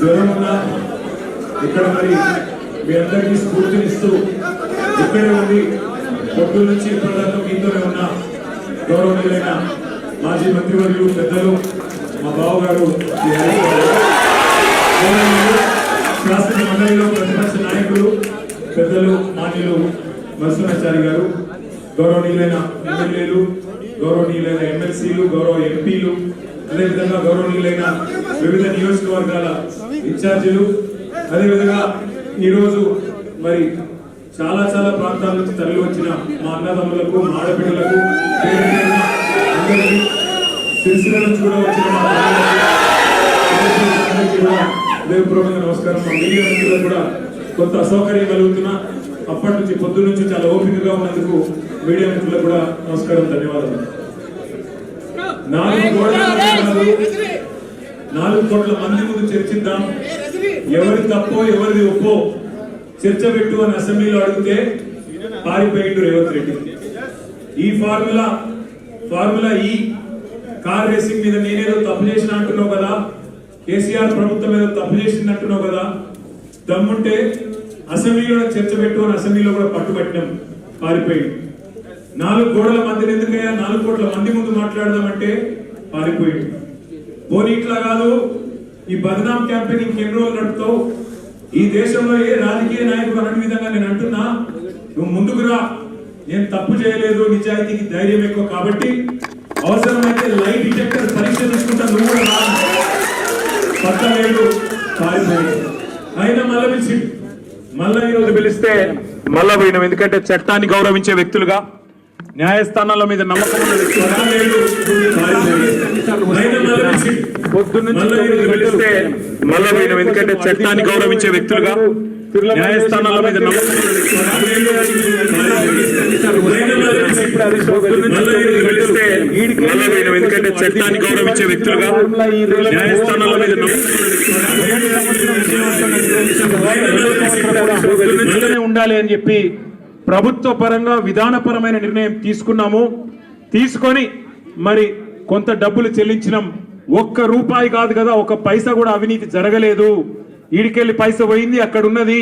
జ్వరం ఉన్న ఇక్కడ మరి మీ అందరికీ స్ఫూర్తినిస్తూ ఇక్కడే ఉండి పొద్దు నుంచి ఇప్పటిదాకా మీతోనే ఉన్న గౌరవనీయులైన మాజీ మంత్రివర్యులు పెద్దలు మా బావగారు శ్రీ గారు. శాసన మండలిలో ప్రతిపక్ష నాయకులు పెద్దలు మాన్యులు నరసింహాచారి గారు గౌరవనీయులైన ఎమ్మెల్యేలు గౌరవనీయులైన ఎమ్మెల్సీలు గౌరవ ఎంపీలు అదేవిధంగా గౌరవనీయులైన వివిధ నియోజకవర్గాల ఇన్ఛార్జీలు. అదేవిధంగా ఈరోజు మరి చాలా చాలా ప్రాంతాల నుంచి తరలి వచ్చిన మా అన్నదమ్ములకు మా ఆడపిల్లలకు పేరు నుంచి కూడా వచ్చిన కూడా హృదయపూర్వకంగా నమస్కారం. మా మీడియా కూడా కొంత అసౌకర్యం కలుగుతున్నా. అప్పటి నుంచి పొద్దు నుంచి చాలా ఓపికగా ఉన్నందుకు మీడియా మిత్రులకు కూడా నమస్కారం ధన్యవాదాలు. నాలుగు కాదు, నాలుగు కోట్ల మంది ముందు చర్చిద్దాం. ఎవరి తప్పో ఎవరిది ఒప్పో చర్చ పెట్టు అని అసెంబ్లీలో అడిగితే పారిపోయిండు రేవంత్ రెడ్డి. ఈ formula formula E. Car racing మీద నేనేదో తప్పు చేసిన అంటున్నావు కదా. కేసీఆర్ ప్రభుత్వం ఏదో తప్పు చేసింది అంటున్నావు కదా. దమ్ముంటే అసెంబ్లీలో చర్చ పెట్టు అని అసెంబ్లీలో కూడా పట్టుబట్టినాం. పారిపోయింది నాలుగు గోడల మందిని ఎందుకయ్యా? నాలుగు కోట్ల మంది ముందు మాట్లాడదామంటే పారిపోయింది పోనీ ఇట్లా కాదు ఈ బదనాం క్యాంపెయిన్ ఇంకెన్ని రోజులు నడుపుతావు? ఈ దేశంలో ఏ రాజకీయ నాయకుడు అనే విధంగా నేను అంటున్నా నువ్వు ముందుకు రా. నేను తప్పు చేయలేదు నిజాయితీకి ధైర్యం ఎక్కువ కాబట్టి అవసరమైతే లైట్ డిటెక్టర్ పరీక్ష తీసుకుంటా నువ్వు కూడా రా. పారిపోయాడు. అయినా మళ్ళీ పిలిచి మళ్ళా ఈరోజు పిలిస్తే మళ్ళా పోయినాం ఎందుకంటే చట్టాన్ని గౌరవించే వ్యక్తులుగా న్యాయస్థానాల మీద నమ్మకం మళ్ళా ఎందుకంటే చట్టాన్ని గౌరవించే వ్యక్తులుగా న్యాయస్థానాల మీద నమ్మకం మళ్ళా ఎందుకంటే చట్టాన్ని గౌరవించే వ్యక్తులుగా న్యాయస్థానాల మీద నమ్మకం ఉండాలి అని చెప్పి ప్రభుత్వ పరంగా విధానపరమైన నిర్ణయం తీసుకున్నాము. తీసుకొని మరి కొంత డబ్బులు చెల్లించినాం. ఒక్క రూపాయి కాదు కదా ఒక పైసా కూడా అవినీతి జరగలేదు. ఈడికెళ్ళి పైస పోయింది అక్కడ ఉన్నది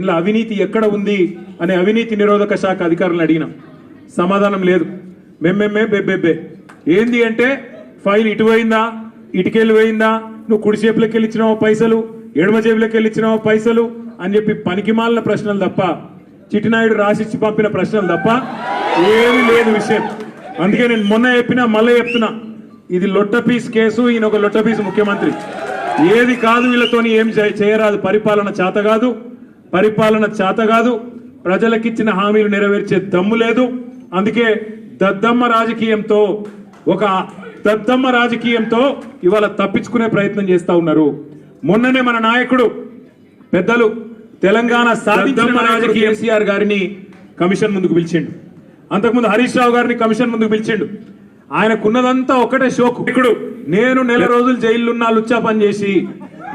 ఇలా అవినీతి ఎక్కడ ఉంది అనే అవినీతి నిరోధక శాఖ అధికారులను అడిగినాం. సమాధానం లేదు. మెమ్మెమ్మే బెబ్బెబ్బే ఏంది అంటే ఫైల్ ఇటు పోయిందా ఇటుకెళ్ళి పోయిందా నువ్వు కుడి చేపులకి వెళ్ళిచ్చినావు పైసలు ఎడమ జేబులకి వెళ్ళిచ్చినావు పైసలు అని చెప్పి పనికిమాలిన ప్రశ్నలు తప్ప చిట్టినాయుడు రాసిచ్చి పంపిన ప్రశ్నలు తప్ప ఏమీ లేదు విషయం. అందుకే నేను మొన్న చెప్పినా మళ్ళీ చెప్తున్నా. ఇది లొట్ట పీస్ కేసు ఈయన ఒక లొట్ట పీస్ ముఖ్యమంత్రి. ఏది కాదు వీళ్ళతోని ఏం చేయరాదు. పరిపాలన చేత కాదు. పరిపాలన చేత కాదు. ప్రజలకిచ్చిన హామీలు నెరవేర్చే దమ్ము లేదు. అందుకే దద్దమ్మ రాజకీయంతో ఒక దద్దమ్మ రాజకీయంతో ఇవాళ తప్పించుకునే ప్రయత్నం చేస్తూ ఉన్నారు. మొన్ననే మన నాయకుడు పెద్దలు తెలంగాణ సాధించిన కేసీఆర్ గారిని కమిషన్ ముందుకు పిలిచిండు. అంతకుముందు హరీష్ రావు గారిని కమిషన్ ముందుకు పిలిచిండు. ఆయనకున్నదంతా ఒకటే షోకు. ఇక్కడ నేను నెల రోజులు జైలున్నా లుచ్చా పని చేసి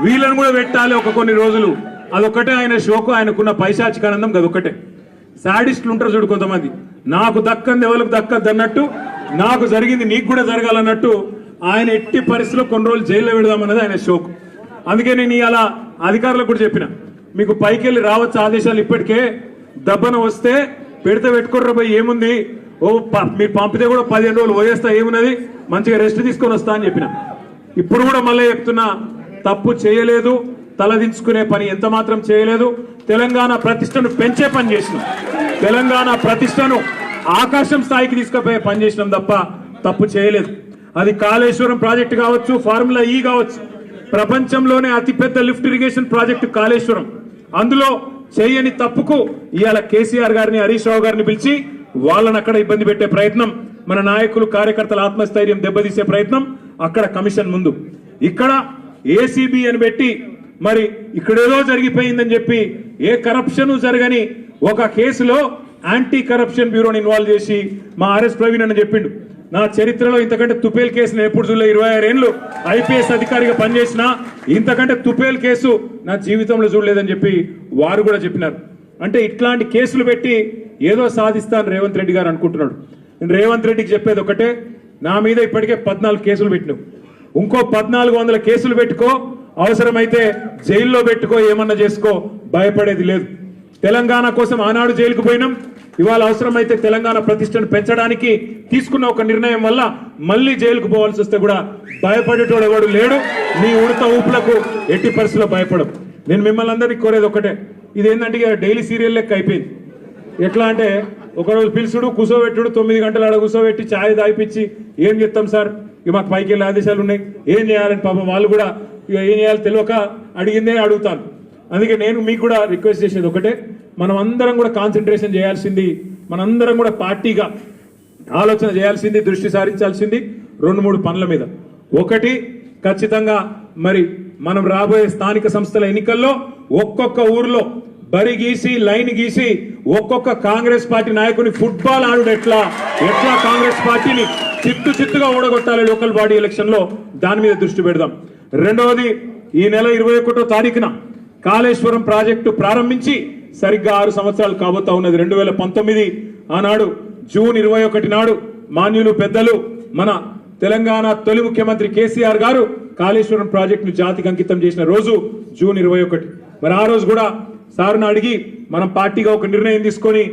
వీళ్ళని కూడా పెట్టాలి ఒక కొన్ని రోజులు. అదొక్కటే ఆయన షోకు ఆయనకున్న పైశాచికానందం అదొక్కటే సాడిస్టులు ఉంటారు చూడు కొంతమంది. నాకు దక్కంది ఎవరికి దక్కద్దు అన్నట్టు నాకు జరిగింది నీకు కూడా జరగాలన్నట్టు ఆయన ఎట్టి పరిస్థితిలో కొన్ని రోజులు జైల్లో పెడదామన్నది ఆయన షోకు. అందుకే నేను ఇలా అధికారులకు కూడా చెప్పిన. మీకు పైకి వెళ్ళి రావచ్చు ఆదేశాలు ఇప్పటికే? దబ్బన వస్తే పెడితే పెట్టుకోర్రా పోయి ఏముంది? ఓ మీరు పంపితే కూడా పదిహేను రోజులు పోయేస్తా ఏమున్నది? మంచిగా రెస్ట్ తీసుకొని వస్తా అని చెప్పిన. ఇప్పుడు కూడా మళ్ళీ చెప్తున్నా తప్పు చేయలేదు తలదించుకునే పని ఎంత మాత్రం చేయలేదు. తెలంగాణ ప్రతిష్టను పెంచే పని చేసినాం. తెలంగాణ ప్రతిష్టను ఆకాశం స్థాయికి తీసుకుపోయే పని చేసినాం తప్ప తప్పు చేయలేదు. అది కాళేశ్వరం ప్రాజెక్టు కావచ్చు ఫార్ములా ఈ కావచ్చు. ప్రపంచంలోనే అతిపెద్ద లిఫ్ట్ ఇరిగేషన్ ప్రాజెక్టు కాళేశ్వరం. అందులో చేయని తప్పుకు ఇవాళ కేసీఆర్ గారిని హరీష్ రావు గారిని పిలిచి వాళ్ళని అక్కడ ఇబ్బంది పెట్టే ప్రయత్నం మన నాయకులు కార్యకర్తల ఆత్మస్థైర్యం దెబ్బతీసే ప్రయత్నం అక్కడ కమిషన్ ముందు. ఇక్కడ ఏసీబీ అని పెట్టి మరి ఇక్కడేదో జరిగిపోయిందని చెప్పి ఏ కరప్షన్ జరగని ఒక కేసులో యాంటీ కరప్షన్ బ్యూరోని ఇన్వాల్వ్ చేసి మా ఆర్ఎస్ ప్రవీణ్ అని చెప్పిండు. నా చరిత్రలో ఇంతకంటే తుపేల్ కేసు నేను ఎప్పుడు చూడలే. ఇరవై ఆరేళ్ళు ఐపీఎస్ అధికారిగా పనిచేసిన ఇంతకంటే తుపేల్ కేసు నా జీవితంలో చూడలేదని చెప్పి వారు కూడా చెప్పినారు. అంటే ఇట్లాంటి కేసులు పెట్టి ఏదో సాధిస్తాను రేవంత్ రెడ్డి గారు అనుకుంటున్నాడు. నేను రేవంత్ రెడ్డికి చెప్పేది ఒకటే నా మీద ఇప్పటికే పద్నాలుగు కేసులు పెట్టినావు. ఇంకో పద్నాలుగు వందల కేసులు పెట్టుకో అవసరమైతే జైల్లో పెట్టుకో ఏమన్నా చేసుకో భయపడేది లేదు. తెలంగాణ కోసం ఆనాడు జైలుకు పోయినాం ఇవాళ అవసరమైతే తెలంగాణ ప్రతిష్టను పెంచడానికి తీసుకున్న ఒక నిర్ణయం వల్ల మళ్ళీ జైలుకు పోవాల్సి వస్తే కూడా భయపడేటోడు ఎవడు లేడు. నీ ఉడత ఊపులకు ఎట్టి పరిస్థితుల్లో భయపడం నేను మిమ్మల్ని అందరినీ కోరేది ఒకటే ఇది ఏంటంటే ఇక డైలీ సీరియల్ లెక్క అయిపోయింది. ఎట్లా అంటే ఒకరోజు పిలుచుడు కూసోబెట్టుడు తొమ్మిది గంటల ఆడ కూసోబెట్టి ఛాయ్ దాయిపించి ఏం చెప్తాం సార్? ఇక మాకు పైకి వెళ్ళే ఆదేశాలు ఉన్నాయి. ఏం చేయాలని పాపం వాళ్ళు కూడా ఇక ఏం చేయాలో తెలియక అడిగిందే అడుగుతాను అందుకే నేను మీకు కూడా రిక్వెస్ట్ చేసేది ఒకటే మనం అందరం కూడా కాన్సన్ట్రేషన్ చేయాల్సింది మనందరం కూడా పార్టీగా ఆలోచన చేయాల్సింది దృష్టి సారించాల్సింది రెండు మూడు పనుల మీద. ఒకటి ఖచ్చితంగా మరి మనం రాబోయే స్థానిక సంస్థల ఎన్నికల్లో ఒక్కొక్క ఊర్లో బరి గీసి లైన్ గీసి ఒక్కొక్క కాంగ్రెస్ పార్టీ నాయకుని ఫుట్బాల్ ఆడుడు ఎట్లా? ఎట్లా కాంగ్రెస్ పార్టీని చిత్తు చిత్తుగా ఓడగొట్టాలి లోకల్ బాడీ ఎలక్షన్లో దాని మీద దృష్టి పెడదాం. రెండవది ఈ నెల ఇరవై ఒకటో తారీఖున కాళేశ్వరం ప్రాజెక్టు ప్రారంభించి సరిగ్గా ఆరు సంవత్సరాలు కాబోతా ఉన్నది. రెండు వేల పంతొమ్మిది ఆనాడు జూన్ ఇరవై ఒకటి నాడు మాన్యులు పెద్దలు మన తెలంగాణ తొలి ముఖ్యమంత్రి కేసీఆర్ గారు కాళేశ్వరం ప్రాజెక్టును జాతికి అంకితం చేసిన రోజు జూన్ ఇరవై ఒకటి. మరి ఆ రోజు కూడా సార్ను అడిగి మనం పార్టీగా ఒక నిర్ణయం తీసుకొని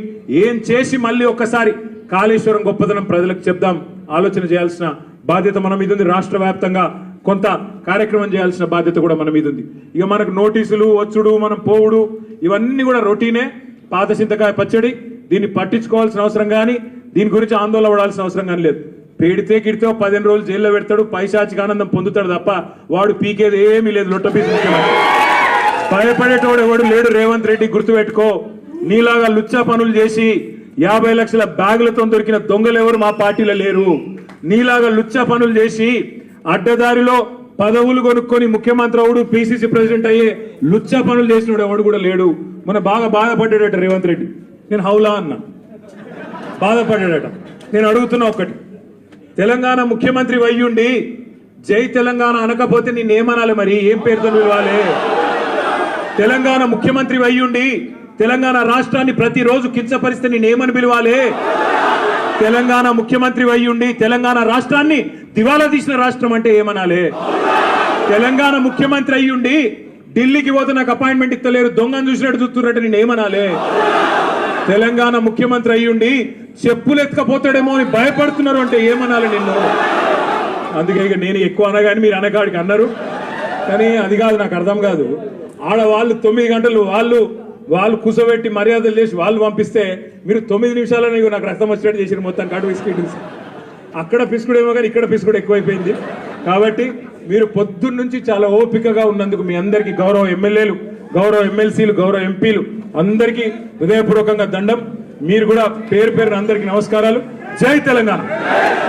ఏం చేసి మళ్ళీ ఒక్కసారి కాళేశ్వరం గొప్పదనం ప్రజలకు చెప్దాం ఆలోచన చేయాల్సిన బాధ్యత మన మీద ఉంది. రాష్ట్ర వ్యాప్తంగా కొంత కార్యక్రమం చేయాల్సిన బాధ్యత కూడా మన మీద ఉంది. ఇక మనకు నోటీసులు వచ్చుడు మనం పోవుడు ఇవన్నీ కూడా రొటీనే. పాత చింతకాయ పచ్చడి దీన్ని పట్టించుకోవాల్సిన అవసరం కానీ దీని గురించి ఆందోళన పడాల్సిన అవసరం కానీ లేదు. పెడితే గిడితే పదిహేను రోజులు జైల్లో పెడతాడు పైశాచిక ఆనందం పొందుతాడు తప్ప వాడు పీకేది ఏమీ లేదు లొట్ట భయపడేటోడు ఎవడు లేడు రేవంత్ రెడ్డి గుర్తుపెట్టుకో. నీలాగా లుచ్చా పనులు చేసి యాభై లక్షల బ్యాగులతో దొరికిన దొంగలు ఎవరు మా పార్టీలో లేరు. నీలాగా లుచ్చా పనులు చేసి అడ్డదారిలో పదవులు కొనుక్కొని ముఖ్యమంత్రి అవుడు పిసిసి ప్రెసిడెంట్ అయ్యే లుచ్చ పనులు చేసినాడు ఎవడు కూడా లేడు. మన బాగా బాధపడ్డాడట రేవంత్ రెడ్డి. నేను హౌలా అన్నా. బాధపడ్డాడట. నేను అడుగుతున్నా ఒక్కటి. తెలంగాణ ముఖ్యమంత్రి వయ్యుండి జై తెలంగాణ అనకపోతే నేనేమనాలి మరి? ఏం పేరుతో పిలవాలి తెలంగాణ ముఖ్యమంత్రి వయ్యుండి తెలంగాణ రాష్ట్రాన్ని ప్రతిరోజు కించపరిస్తే నేనేమని పిలవాలి? తెలంగాణ ముఖ్యమంత్రి అయ్యుండి తెలంగాణ రాష్ట్రాన్ని దివాలా తీసిన రాష్ట్రం అంటే ఏమనాలి? తెలంగాణ ముఖ్యమంత్రి అయ్యుండి ఢిల్లీకి పోతే నాకు అపాయింట్మెంట్ ఇస్తలేరు దొంగను చూసినట్టు చూస్తున్నట్టు నేను ఏమనాలి? తెలంగాణ ముఖ్యమంత్రి అయ్యుండి చెప్పులు ఎత్తుకపోతాడేమో అని భయపడుతున్నారు అంటే ఏమనాలి నిన్ను? అందుకే ఇక నేను ఎక్కువ అనగాని మీరు అనగాడికి అన్నారు. కానీ అది కాదు నాకు అర్థం కాదు. ఆడవాళ్ళు తొమ్మిది గంటలు వాళ్ళు వాళ్ళు కూసోబెట్టి మర్యాదలు చేసి వాళ్ళు పంపిస్తే మీరు తొమ్మిది నిమిషాలని నాకు రక్తం వచ్చినట్టు చేసిన మొత్తం కడుపు బిస్కెట్ అక్కడ పిసుకుడేమో కానీ ఇక్కడ పిసుకుడు ఎక్కువైపోయింది. కాబట్టి మీరు పొద్దున్నుంచి చాలా ఓపికగా ఉన్నందుకు మీ అందరికీ గౌరవ ఎమ్మెల్యేలు గౌరవ ఎమ్మెల్సీలు గౌరవ ఎంపీలు అందరికీ హృదయపూర్వకంగా దండం. మీరు కూడా పేరు పేరున అందరికీ నమస్కారాలు. జై తెలంగాణ.